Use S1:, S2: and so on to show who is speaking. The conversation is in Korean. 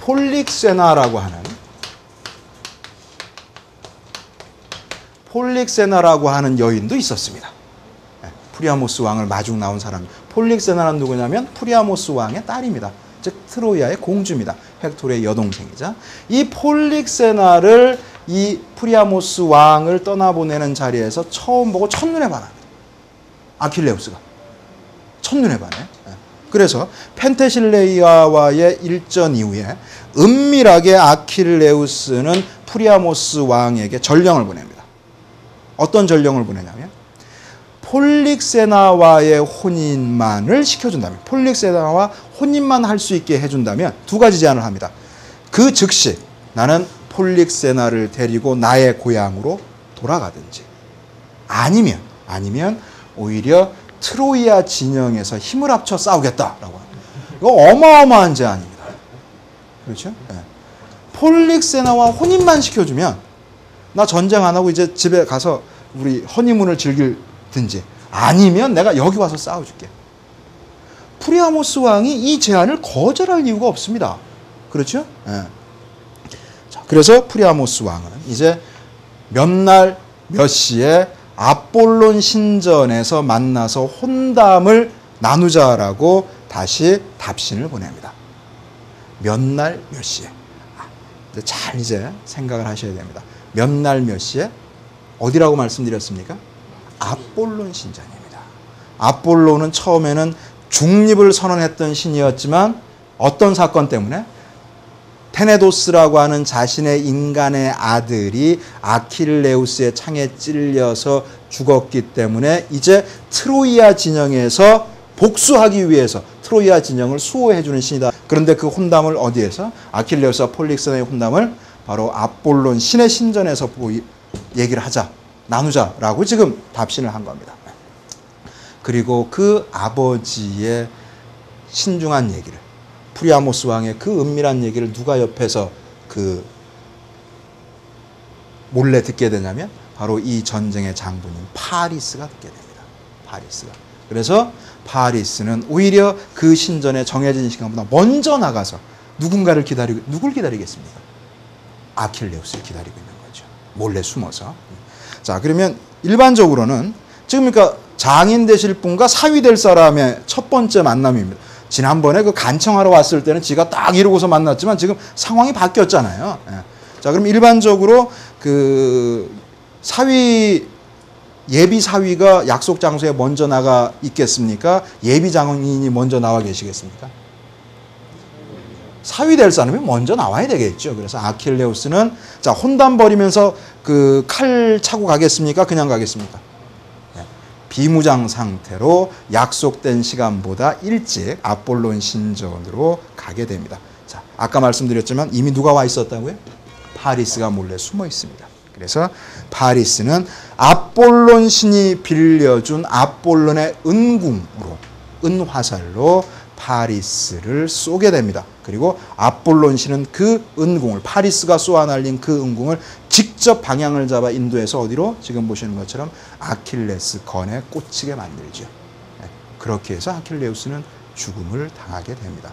S1: 폴릭세나라고 하는 폴릭세나라고 하는 여인도 있었습니다. 예, 프리아모스 왕을 마중 나온 사람. 폴릭세나는 누구냐면 프리아모스 왕의 딸입니다. 즉 트로이아의 공주입니다. 헥토르의 여동생이자 이 폴릭세나를 이 프리아모스 왕을 떠나보내는 자리에서 처음 보고 첫눈에 반합니다. 아킬레우스가 첫눈에 반해. 예. 그래서 펜테실레이아와의 일전 이후에 은밀하게 아킬레우스는 프리아모스 왕에게 전령을 보냅니다. 어떤 전령을 보내냐면 폴릭세나와의 혼인만을 시켜준다면 폴릭세나와 혼인만 할 수 있게 해준다면 두 가지 제안을 합니다. 그 즉시 나는 폴릭세나를 데리고 나의 고향으로 돌아가든지 아니면 아니면 오히려 트로이아 진영에서 힘을 합쳐 싸우겠다라고 합니다. 이거 어마어마한 제안입니다. 그렇죠? 예. 폴릭세나와 혼인만 시켜주면 나 전쟁 안 하고 이제 집에 가서 우리 허니문을 즐길든지 아니면 내가 여기 와서 싸워줄게. 프리아모스 왕이 이 제안을 거절할 이유가 없습니다. 그렇죠? 예. 자, 그래서 프리아모스 왕은 이제 몇 날 몇 시에 아폴론 신전에서 만나서 혼담을 나누자라고 다시 답신을 보냅니다. 몇 날 몇 시에. 아, 잘 이제 생각을 하셔야 됩니다. 몇 날 몇 시에 어디라고 말씀드렸습니까? 아폴론 신전입니다. 아폴론은 처음에는 중립을 선언했던 신이었지만 어떤 사건 때문에 테네도스라고 하는 자신의 인간의 아들이 아킬레우스의 창에 찔려서 죽었기 때문에 이제 트로이아 진영에서 복수하기 위해서 트로이아 진영을 수호해 주는 신이다. 그런데 그 혼담을 어디에서 아킬레우스와 폴릭스의 혼담을 바로 아폴론 신의 신전에서 얘기를 하자. 나누자라고 지금 답신을 한 겁니다. 그리고 그 아버지의 신중한 얘기를 프리아모스 왕의 그 은밀한 얘기를 누가 옆에서 그 몰래 듣게 되냐면 바로 이 전쟁의 장군인 파리스가 듣게 됩니다. 파리스가. 그래서 파리스는 오히려 그 신전에 정해진 시간보다 먼저 나가서 누군가를 기다리고 누굴 기다리겠습니까? 아킬레우스를 기다리고 있는 거죠. 몰래 숨어서. 자, 그러면 일반적으로는 지금 그러니까 장인 되실 분과 사위 될 사람의 첫 번째 만남입니다. 지난번에 그 간청하러 왔을 때는 지가 딱 이러고서 만났지만 지금 상황이 바뀌었잖아요. 예. 자, 그럼 일반적으로 그 사위 예비 사위가 약속 장소에 먼저 나가 있겠습니까? 예비 장인이 먼저 나와 계시겠습니까? 사위 될 사람이 먼저 나와야 되겠죠. 그래서 아킬레우스는 자 혼담 벌이면서 그 칼 차고 가겠습니까? 그냥 가겠습니까? 예. 비무장 상태로 약속된 시간보다 일찍 아폴론 신전으로 가게 됩니다. 자, 아까 말씀드렸지만 이미 누가 와 있었다고요? 파리스가 몰래 숨어 있습니다. 그래서 파리스는 아폴론 신이 빌려준 아폴론의 은궁으로 은화살로 파리스를 쏘게 됩니다. 그리고 아폴론 신은 그 은궁을 파리스가 쏘아 날린 그 은궁을 직접 방향을 잡아 인도에서 어디로 지금 보시는 것처럼 아킬레스 건에 꽂히게 만들죠. 네, 그렇게 해서 아킬레우스는 죽음을 당하게 됩니다.